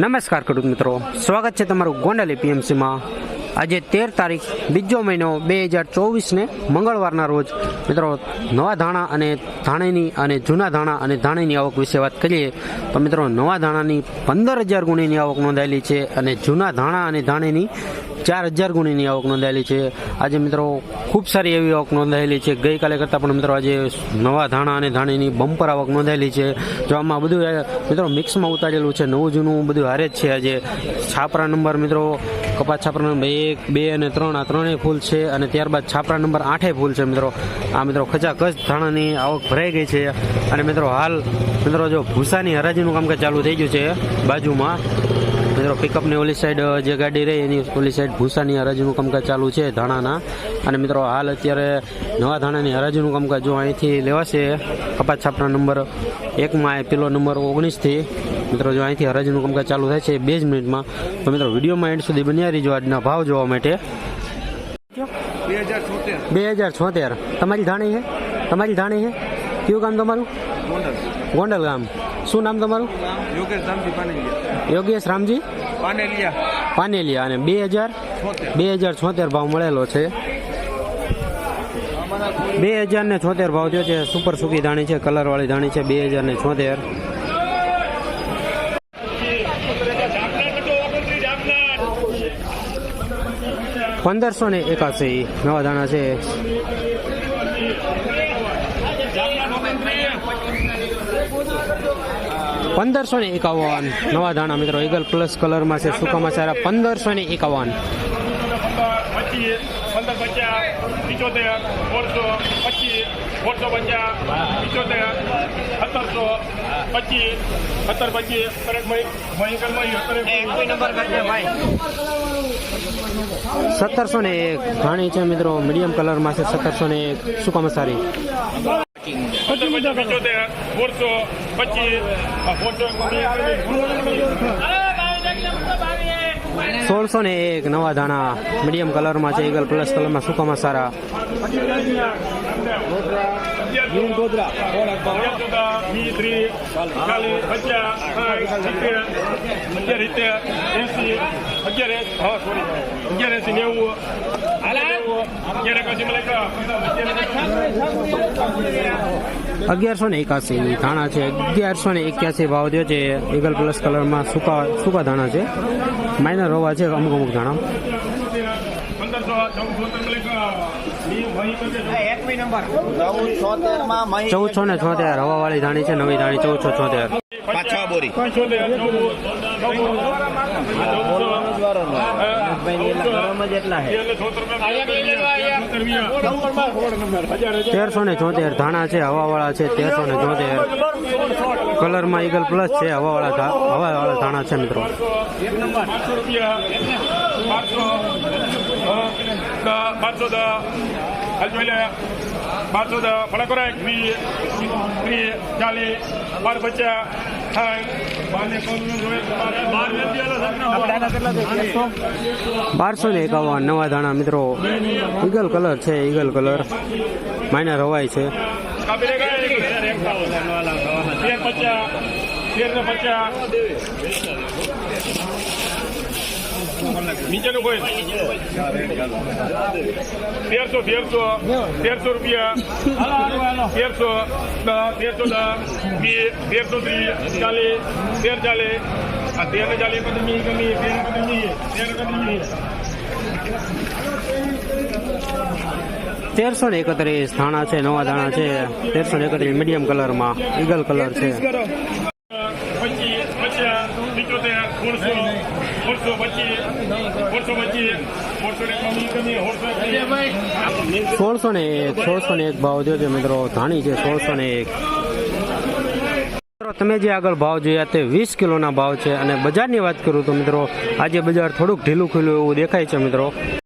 નમસ્કાર ખેડૂત મિત્રો. સ્વાગત છે તમારું ગોંડલ એપીએમસીમાં. આજે તેર તારીખ, બીજો મહિનો બે હજાર ચોવીસને મંગળવારના રોજ. મિત્રો, નવા ધાણા અને ધાણીની અને જૂના ધાણા અને ધાણીની આવક વિશે વાત કરીએ, તો મિત્રો, નવા ધાણાની પંદર હજાર ગુણીની આવક નોંધાયેલી છે અને જૂના ધાણા અને ધાણીની ચાર હજાર ગુણીની આવક નોંધાયેલી છે. આજે મિત્રો ખૂબ સારી એવી આવક નોંધાયેલી છે. ગઈકાલે કરતાં પણ મિત્રો આજે નવા ધાણા અને ધાણીની બમ્પર આવક નોંધાયેલી છે. જો આમાં બધું મિત્રો મિક્સમાં ઉતારેલું છે. નવું જૂનું બધું હારે જ છે આજે. છાપરા નંબર મિત્રો, કપાસ છાપરા નંબર એક, બે અને ત્રણ, આ ત્રણેય ફૂલ છે અને ત્યારબાદ છાપરા નંબર આઠે ફૂલ છે મિત્રો. આ મિત્રો ખચાખચ ધાણાની આવક ભરાઈ ગઈ છે. અને મિત્રો હાલ, મિત્રો જો ભૂસાની હરાજીનું કામકાજ ચાલુ થઈ ગયું છે બાજુમાં મિત્રો પિકઅપની ઓલી સાઈડ જે ગાડી રહી એની, ઓલી સાઈડ ભૂસાની હરાજીનું કામકાજ ચાલુ છે ધાણાના. અને મિત્રો હાલ અત્યારે નવા ધાણાની હરાજીનું કામકાજ જો અહીંથી લેવાશે કપાસ છાપના નંબર એકમાં પેલો નંબર ઓગણીસથી. મિત્રો જો અહીંથી હરાજીનું કામકાજ ચાલુ થાય છે બે જ મિનિટમાં. તો મિત્રો વિડીયોમાં એન્ડ સુધી બન્યા રહીજો આજના ભાવ જોવા માટે. બે હજાર છોતેર. તમારી ધાણી છે? તમારી ધાણી છે? કયું કામ તમારું? ગોંડલ. ગામ. શું નામ તમારું? યોગેશ રામજી પાનેલિયા. યોગેશ રામજી? પાનેલિયા. પાનેલિયા. અને બે હજાર? બે હજાર છોતેર ભાવ મળેલો છે. બે હજાર ને છોતેર ભાવ થયો છે. સુપર સુકી ધાણી છે કલર વાળી ધાણી છે બે હજાર ને છોતેર. પંદરસો ને એકાસી નવા દાણા છે. પંદરસો ને એકાવન. નવા દાણા મિત્રો ઈગલ પ્લસ કલરમાં છે સુકામાં સારા પંદરસો ને એકાવન. સત્તરસો ને એક. ધાણી છે મિત્રો મીડિયમ કલરમાં છે, સત્તરસો ને એક. સુકામાં સારી પચાસ પિચોતેર સોળસો પચીસ સોળસો સોળસો ને એક નવા દાણા મીડિયમ કલરમાં છે ઈગલ પ્લસ કલરમાં સુકામાં સારા. ચાલીસ પચાસ અગિયાર એસી નેવું. અગિયારસો ને એકાસી ધાણા છે. અગિયારસો ને એક્યાસી ભાવ થયો છે. ઈગલ પ્લસ કલરમાં સૂકા સૂકા ધાણા છે. માઇનર હોવા છે અમુક અમુક ધાણા. ચૌદસો ને છોતેર હવાવાળી ધાણી છે નવી ધાણી ચૌદસો છોતેર. બોરી. તેરસો ને ચોતેર ધાણા છે હવાવાળા છે તેરસો ને ચોતેર. કલરમાં ઈગલ પ્લસ છે હવાવાળા હવાવાળા ધાણા છે મિત્રો. પાંચસો દસ પાંચસો દસ ફળા કરાય ત્રીસ ચાલીસ બાર પચાસ બારસો ને એકાવન નવા ધાણા મિત્રો. ઈગલ કલર છે ઈગલ કલર માઇનર હવાય છે. કાપી પચાસ નીચેનું કોઈ? તેરસો તેરસો તેરસો રૂપિયા. તેરસો તેરસો વીસ, તેરસો ત્રીસ, ચાલીસ, તેર ચાલીસ. તેર ચાલીસ કદમી ગમી તેરસો ને એકત્રીસ, ધાણા છે, નવા ધાણા છે. તેરસો ને એકત્રીસ, મીડિયમ કલરમાં, ઈગલ કલર છે. સોળસો ને એક સોળસો ને એક ભાવ જોજો મિત્રો. ધાણી છે સોળસો ને એક. મિત્રો તમે જે આગળ ભાવ જોયા તે વીસ કિલોના ભાવ છે અને બજારની વાત કરું તો મિત્રો આજે બજાર થોડુંક ઢીલું ખુલ્લું એવું દેખાય છે મિત્રો.